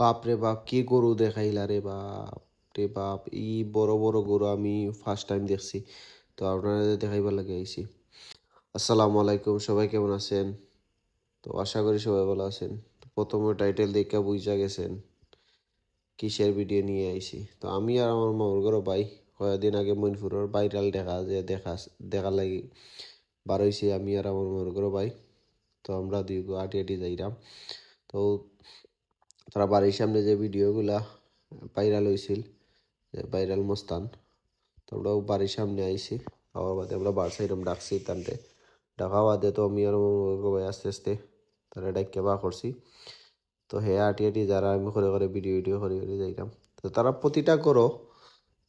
বাপ রে বাপ, কি গরু দেখাইলা রে বাপ? রে বাপ, ই বড় বড় গরু আমি ফার্স্ট টাইম দেখছি। তো আপনারা দেখাইবার লাগে আইছি। আসসালামু আলাইকুম, সবাই কেমন আছেন? তো আশা করি সবাই ভালো আছেন। প্রথমে টাইটেল দেখে বুঝা গেছেন, কিসের ভিডিও নিয়ে আইছি। তো আমি আর আমার মামুর ঘর ভাই কয়েকদিন আগে মইনপুরের ভাইরাল দেখা যে দেখা, দেখার লাগি। বার হইছি আমি আর আমার মামুর ঘর ভাই। তো আমরা দুই আটি আটি যাইরাম। তো তারা বাড়ির সামনে যে ভিডিওগুলা ভাইরাল হয়েছিল যে ভাইরাল মস্তান, তো আমরাও বাড়ির সামনে আইছি। আবার বাদে আমরা বার সাইডম ডাকছি তান্তে। ডাকা বাদে তো আমি আর আস্তে আস্তে তারা ডাক্কে বা করছি। তো হে আটি আটি যারা আমি করে করে ভিডিও ভিডিও করে করে যাইতাম। তো তারা প্রতিটা করো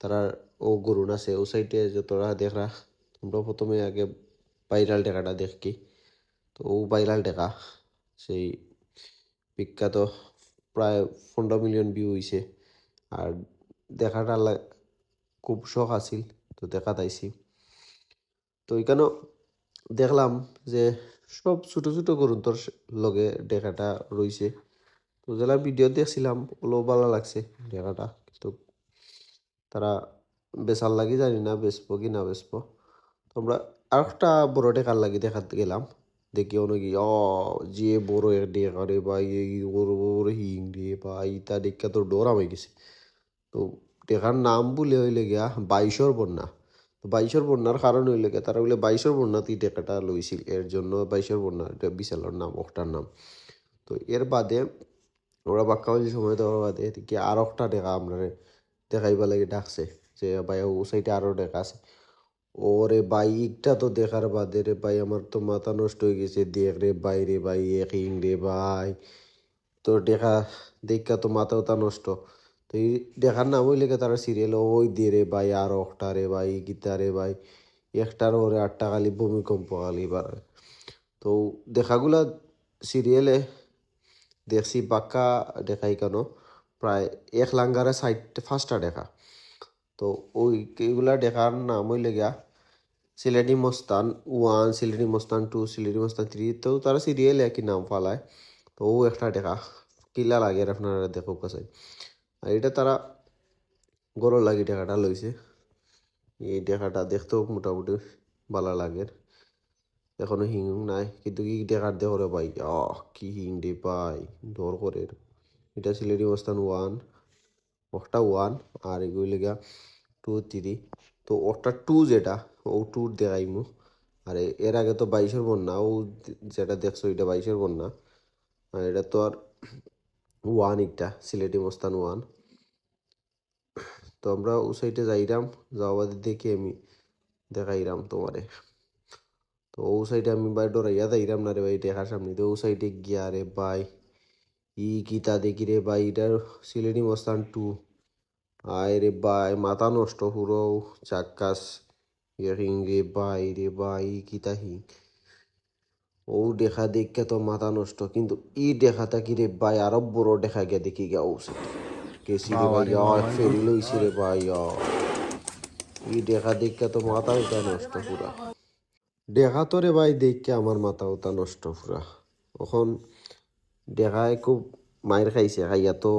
তারা ও গরুন আছে ও সাইডে যতটা দেখরা, তোমরা প্রথমে আগে ভাইরাল টেকাটা দেখকি তো ও ভাইরাল টেকা, সেই বিখ্যাত প্রায় পনেরো মিলিয়ন ভিউ হয়েছে আর দেখাটা খুব শখ আছিল, তো দেখা তাইছি তো এখানেও দেখলাম যে সব ছোট ছোট গরুন তোর লগে দেখাটা রইছে। তো যারা ভিডিও দেখছিলাম ওগুলো ভালো লাগছে দেখাটা, কিন্তু তারা বেচার লাগি জানি না, বেচবো কি না বেচবো। তো আমরা আর একটা বড় টেকার লাগি দেখাতে গেলাম। দেখি অনেক অ যে বড় এক ডেকা রে বা বড় বড় হিং রে বা ইটা দেখা তো ডর হয়ে গেছে তো টেকার নাম বলে হইলে গিয়া বাইশর বন্যা তো বাইশর বন্যার কারণ হইলে গিয়া তারা বলে বাইশর বন্যাতেই টেকাটা লইছিল এর জন্য বাইশর বন্যা এটা বিশালর নাম ওটার নাম তো এর বাদে ওরা বাক্কা হয়েছে সময় দেওয়ার বাদে কি আর একটা টেকা আমরা দেখাইবা লাগে ডাকছে যে ভাই ও সাইডে আরও টেকা আছে ওরে ভাই, ইকটা তো দেখার বাদে রে ভাই, আমার তো মাথা নষ্ট হয়ে গেছে। দেখ রে ভাই রে ভাই, এক ইং রে ভাই। তো দেখা দেখা তো মাথা উতা নষ্ট। তো এই দেখার নাম হইলে কি তারা সিরিয়াল ওই দিয়ে রে ভাই, আর একটা রে ভাই, গীতা রে ভাই। একটার ওরে আটটা খালি ভূমিকম্প খালি বার তো দেখাগুলা সিরিয়ালে দেখছি বাক্কা দেখাই কেন? প্রায় এক লাঙ্গারে সাইড ফার্স্টটা দেখা। তো ওই, এইগুলা দেখার নাম হইলে গিয়া সিলেটি মস্তান ওয়ান সিলেটি মস্তান টু সিলেটি মস্তান থ্রি তো তারা সিরিয়াল একই নাম ফালায় তো ও একটা দেখা, কিলা লাগে আপনারা দেখো কাছে আর এটা তারা গরো লাগে দেখাটা লইছে। এই দেখাটা দেখতেও মোটামুটি ভালো লাগে। এখনও হিং নাই, কিন্তু কি দেখার দেখো রে ভাই, আহ, কি হিং রে ভাই ডর করে এটা সিলেটি মস্তান ওয়ান একটা ওয়ান আর এগুলি লেগা টু থ্রি তো ওটা টু যেটা ও টু দেখাইমু। আর, এর আগে তো বাইশের বন্যা, ও যেটা দেখছ এটা বাইশের বন্যা। আর এটা তো আর ওয়ান একটা, সিলেটি মস্তান ওয়ান তো আমরা ও সাইডে যাইরাম, যাওয়া দেখি আমি, দেখাইরাম তোমারে। তো ও সাইডে আমি ভাই ডরাইয়া যাইরাম না রে ভাই, দেখার সামনে। তো ও সাইডে গিয়া রে ভাই, ই গীতা দেখি রে ভাই এটার সিলেটি মস্তান টু আয় রে ভাই, মাথা নষ্ট, পুরো চাক্কাস। হিং রে ভাই রে ভাই কিতা হিং ও দেখা দেখে তো মাথা নষ্ট কিন্তু ই দেখাটা কি রে ভাই আরও বড় দেখা গিয়া দেখি গিয়া ও কেসি রে ভাই? ফেরি লইছি রে ভাই। ই দেখা দেখে তো মাথা উঠা নষ্ট পুরা। দেখা তো রে ভাই দেখে আমার মাথা উঠা নষ্ট পুরা। এখন দেখায় খুব মায়ের খাইছে খাইয়া তো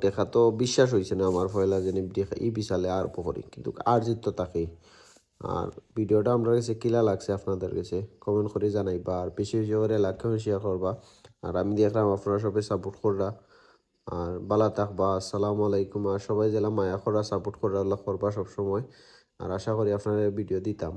দেখা তো বিশ্বাস হয়েছে না আমার ফয়লা জানি দেখা ই বিশালে আর পকরি কিন্তু আর জিত তো তাকেই। আর ভিডিওটা আমরা কাছে কিলা লাগছে আপনাদের কাছে কমেন্ট করে জানাইবা। আর বেশি বেশি করে কমেন্ট শেয়ার করবা। আর আমি দেখলাম আপনারা সবাই সাপোর্ট করা আর বালা থাকবা। আসসালামু আলাইকুম। আর সবাই জেলা মায়া করা সাপোর্ট করা, আল্লাহ করবা সবসময়। আর আশা করি আপনারা ভিডিও দিতাম।